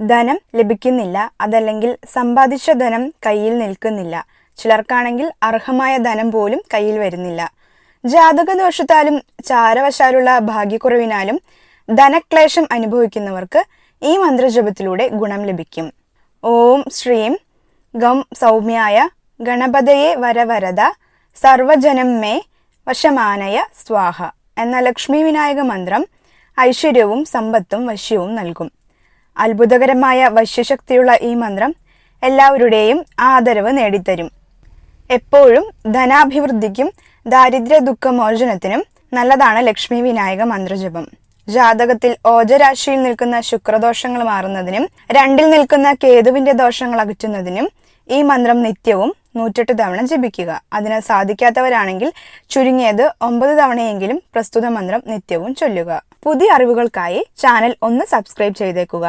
ധനം ലഭിക്കുന്നില്ല അതല്ലെങ്കിൽ സമ്പാദിച്ച ധനം കയ്യിൽ നിൽക്കുന്നില്ല. ചിലർക്കാണെങ്കിൽ അർഹമായ ധനം പോലും കയ്യിൽ വരുന്നില്ല. ജാതക ദോഷത്താലും ചാരവശാലുള്ള ഭാഗ്യക്കുറവിനാലും ധനക്ലേശം അനുഭവിക്കുന്നവർക്ക് ഈ മന്ത്രജപത്തിലൂടെ ഗുണം ലഭിക്കും. ഓം ശ്രീം ഗം സൗമ്യായ ഗണപതയെ വരവരത സർവജനം മേ വശമാനയ സ്വാഹ എന്ന ലക്ഷ്മി വിനായക മന്ത്രം ഐശ്വര്യവും സമ്പത്തും വശ്യവും നൽകും. അത്ഭുതകരമായ വശ്യശക്തിയുള്ള ഈ മന്ത്രം എല്ലാവരുടെയും ആദരവ് നേടിത്തരും. എപ്പോഴും ധനാഭിവൃദ്ധിക്കും ദാരിദ്ര്യ ദുഃഖമോചനത്തിനും നല്ലതാണ് ലക്ഷ്മി വിനായക മന്ത്രജപം. ജാതകത്തിൽ ഓജരാശിയിൽ നിൽക്കുന്ന ശുക്രദോഷങ്ങൾ മാറുന്നതിനും രണ്ടിൽ നിൽക്കുന്ന കേതുവിന്റെ ദോഷങ്ങൾ അകറ്റുന്നതിനും ഈ മന്ത്രം നിത്യവും നൂറ്റെട്ട് തവണ ജപിക്കുക. അതിന് സാധിക്കാത്തവരാണെങ്കിൽ ചുരുങ്ങിയത് ഒമ്പത് തവണയെങ്കിലും പ്രസ്തുത മന്ത്രം നിത്യവും ചൊല്ലുക. പുതിയ അറിവുകൾക്കായി ചാനൽ ഒന്ന് സബ്സ്ക്രൈബ് ചെയ്തേക്കുക.